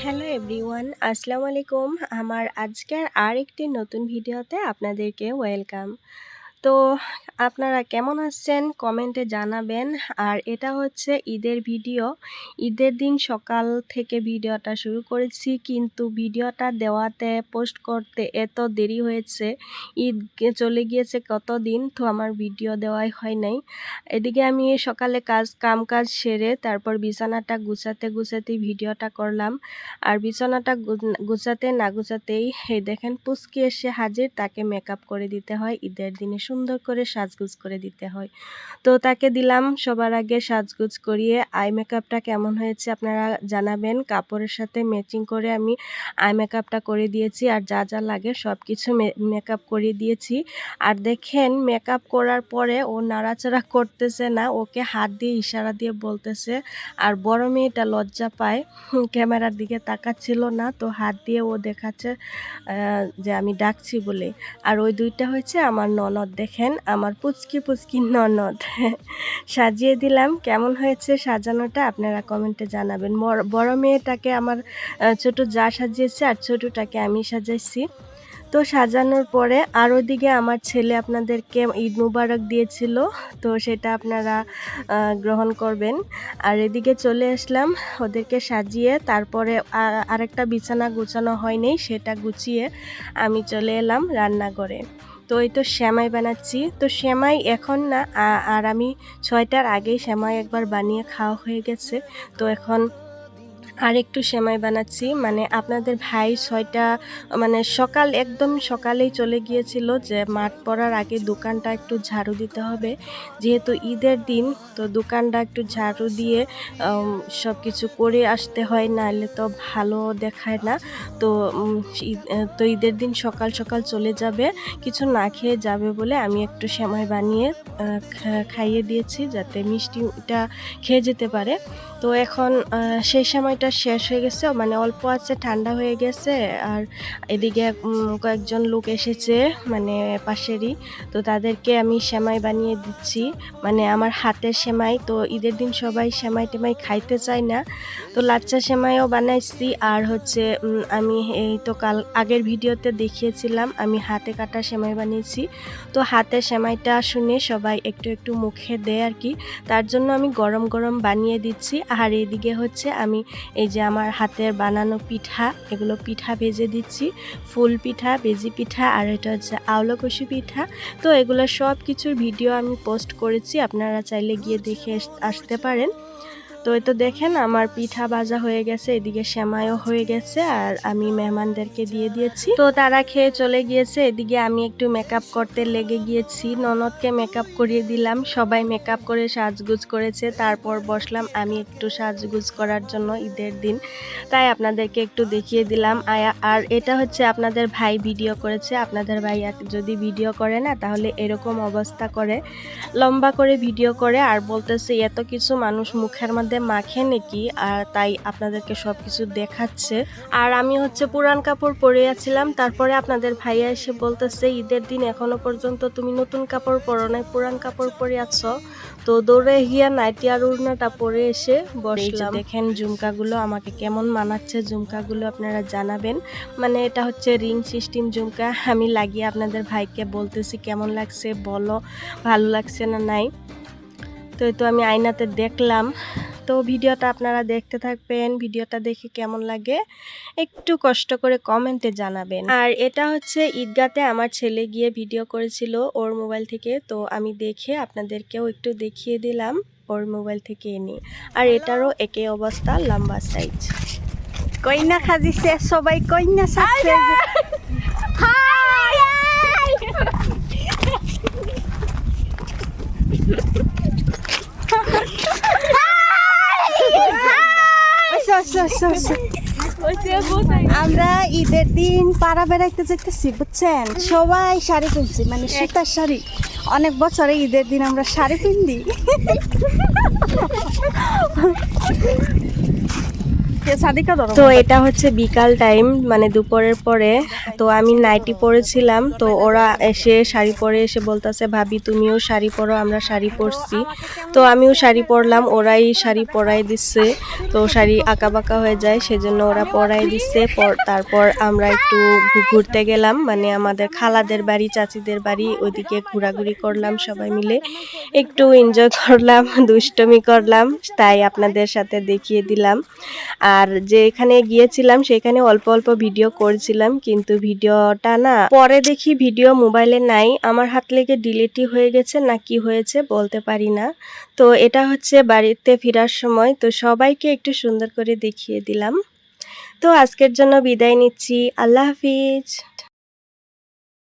Hello everyone আসসালামু আলাইকুম। আমার আজকের আরেকটি নতুন ভিডিওতে আপনাদেরকে ওয়েলকাম। তো আপনারা কেমন আছেন? কমেন্টে জানাবেন। আর এটা হচ্ছে ঈদের ভিডিও। ঈদের দিন সকাল থেকে ভিডিওটা শুরু করেছি, কিন্তু ভিডিওটা দেওয়াতে পোস্ট করতে এত দেরি হয়েছে। ঈদ চলে গিয়েছে কত দিন তো আমার ভিডিও দেওয়াই হয় নাই। এদিকে আমি সকালে কাজ কাম কাজ সেরে তারপর বিছানাটা গুছাতে গুছাতে ভিডিওটা করলাম। আর বিছানাটা গুছাতে না গুছাতেই দেখেন, পুচকি এসে হাজির, তাকে মেকআপ করে দিতে হয় ঈদের দিনে সুন্দর করে সাজগুজ করে দিতে হয়। তো তাকে দিলাম সবার আগে সাজগুজ করিয়ে। আই মেকআপটা কেমন হয়েছে আপনারা জানাবেন। কাপড়ের সাথে ম্যাচিং করে আমি আই মেকআপটা করে দিয়েছি আর যা যা লাগে সব কিছু মেকআপ করে দিয়েছি। আর দেখেন মেকআপ করার পরে ও নাড়াচাড়া করতেছে না, ওকে হাত দিয়ে ইশারা দিয়ে বলতেছে। আর বড় মেয়েটা লজ্জা পায় ক্যামেরার দিকে তাকাচ্ছিল না, তো হাত দিয়ে ও দেখাচ্ছে যে আমি ডাকছি বলে। আর ওই দুইটা হয়েছে আমার ননদ দেখেন, আমার পুচকি পুচকি ননদ সাজিয়ে দিলাম। কেমন হয়েছে সাজানোটা আপনারা কমেন্টে জানাবেন। বড়- মেয়েটাকে আমার ছোট যা সাজিয়েছে আর ছোটটাকে আমি সাজাইছি। তো সাজানোর পরে আর ওদিকে আমার ছেলে আপনাদেরকে ঈদ মুবারক দিয়েছিল, তো সেটা আপনারা গ্রহণ করবেন। আর এদিকে চলে আসলাম ওদেরকে সাজিয়ে, তারপরে আরেকটা বিছানা গুছানো হয়নি, সেটা গুছিয়ে আমি চলে এলাম রান্নাঘরে। তো এই তো শ্যামাই বানাচ্ছি। তো শ্যামাই এখন না আর আমি ছয়টার আগেই শ্যামাই একবার বানিয়ে খাওয়া হয়ে গেছে। তো এখন আর একটু সেমাই বানাচ্ছি। মানে আপনাদের ভাই ছয়টা মানে সকাল, একদম সকালেই চলে গিয়েছিল যে মাঠ পড়ার আগে দোকানটা একটু ঝাড়ু দিতে হবে। যেহেতু ঈদের দিন, তো দোকানটা একটু ঝাড়ু দিয়ে সব কিছু করে আসতে হয়, নাহলে তো ভালো দেখায় না। তো তো ঈদের দিন সকাল সকাল চলে যাবে, কিছু না খেয়ে যাবে বলে আমি একটু সেমাই বানিয়ে খাইয়ে দিয়েছি যাতে মিষ্টিটা খেয়ে যেতে পারে। তো এখন সেই সময়টা শেষ হয়ে গেছে মানে অল্প আছে, ঠান্ডা হয়ে গেছে। আর এদিকে কয়েকজন লোক এসেছে মানে পাশেরই। তো তাদেরকে আমি সেমাই বানিয়ে দিচ্ছি। মানে আমার হাতের সেমাই, তো ঈদের দিন সবাই সেমাই টেমাই খাইতে চায় না। তো লাচ্চা সেমাইও বানাইছি। আর হচ্ছে আমি এই তো কাল, আগের ভিডিওতে দেখিয়েছিলাম, আমি হাতে কাটা সেমাই বানিয়েছি। তো হাতের সেমাইটা শুনে সবাই একটু একটু মুখে দেয় আর কি। তার জন্য আমি গরম গরম বানিয়ে দিচ্ছি। আর এদিকে হচ্ছে, আমি এই যে আমার হাতের বানানো পিঠা, এগুলো পিঠা ভেজে দিচ্ছি। ফুল পিঠা বেজি পিঠা, আর এটা হচ্ছে আওলকষি পিঠা। তো এগুলো সব কিছুর ভিডিও আমি পোস্ট করেছি, আপনারা চাইলে গিয়ে দেখে আস- আসতে পারেন। তো এই তো দেখেন আমার পিঠা ভাজা হয়ে গেছে, এদিকে সেমাইও হয়ে গেছে আর আমি মেহমানদেরকে দিয়ে দিয়েছি। তো তারা খেয়ে চলে গিয়েছে, এদিকে আমি একটু মেকআপ করতে লেগে গিয়েছি। ননদকে মেকআপ করিয়ে দিলাম, সবাই মেকআপ করে সাজগুজ করেছে, তারপর বসলাম আমি একটু সাজগুজ করার জন্য ঈদের দিন। তাই আপনাদেরকে একটু দেখিয়ে দিলাম। আর এটা হচ্ছে আপনাদের ভাই ভিডিও করেছে, আপনাদের ভাই যদি ভিডিও করে না, তাহলে এরকম অবস্থা করে। লম্বা করে ভিডিও করে আর বলতেছে, এত কিছু মানুষ মুখের মধ্যে মাখে নাকি আর তাই আপনাদেরকে সব কিছু দেখাচ্ছে। আর আমি হচ্ছে পুরান কাপড় পরে আছিলাম তারপরে আপনাদের ভাইয়া এসে বলতেছে ঈদের দিন এখনও পর্যন্ত তুমি নতুন কাপড় পরো নাই পুরান কাপড় পরে আছো। তো দৌড়ে গিয়া নাইটি আর উড়নাটা পরে এসে বসলাম। দেখেন ঝুমকাগুলো আমাকে কেমন মানাচ্ছে ঝুমকাগুলো আপনারা জানাবেন। মানে এটা হচ্ছে রিং সিস্টেম ঝুমকা আমি লাগিয়ে আপনাদের ভাইকে বলতেছি কেমন লাগছে বলো ভালো লাগছে না নাই? তো তো আমি আয়নাতে দেখলাম। তো ভিডিওটা আপনারা দেখতে থাকবেন ভিডিওটা দেখে কেমন লাগে একটু কষ্ট করে কমেন্টে জানাবেন। আর এটা হচ্ছে ঈদগাতে আমার ছেলে গিয়ে ভিডিও করেছিল ওর মোবাইল থেকে তো আমি দেখে আপনাদেরকেও একটু দেখিয়ে দিলাম ওর মোবাইল থেকে এনে। আর এটারও একই অবস্থা লম্বা সাইজ কইনা খাজিছে সবাই কইনা সাজছে। আমরা ঈদের দিন পাড়া বেড়াইতে যেতেছি, বুঝছেন? সবাই শাড়ি কিনছি মানে সুতার শাড়ি। অনেক বছরে ঈদের দিন আমরা শাড়ি কিনদি তো এটা হচ্ছে বিকাল টাইম মানে দুপুরের পরে। তো আমি নাইটি পরেছিলাম তো ওরা এসে শাড়ি পরে এসে বলতেছে ভাবি তুমিও শাড়ি পরো আমরা শাড়ি পরছি। তো আমিও শাড়ি পরলাম ওরাই শাড়ি পরাই দিচ্ছে। তো শাড়ি আঁকা বাঁকা হয়ে যায় সেজন্য ওরা পরাই দিচ্ছে। পর তারপর আমরা একটু ঘুরতে গেলাম মানে আমাদের খালাদের বাড়ি চাচিদের বাড়ি ওইদিকে ঘোরাঘুরি করলাম সবাই মিলে। একটু এনজয় করলাম দুষ্টমি করলাম তাই আপনাদের সাথে দেখিয়ে দিলাম। আর যেখানে গিয়েছিলাম, সেখানে অল্প অল্প ভিডিও করছিলাম, কিন্তু ভিডিওটা না, পরে দেখি ভিডিও মোবাইলে নাই। আমার হাত লেগে ডিলিটই হয়ে গেছে, না কি হয়েছে বলতে পারি না। তো এটা হচ্ছে বাড়িতে ফেরার সময়, তো সবাইকে একটু সুন্দর করে দেখিয়ে দিলাম। তো আজকের জন্য বিদায় নিচ্ছি। আল্লাহ হাফিজ।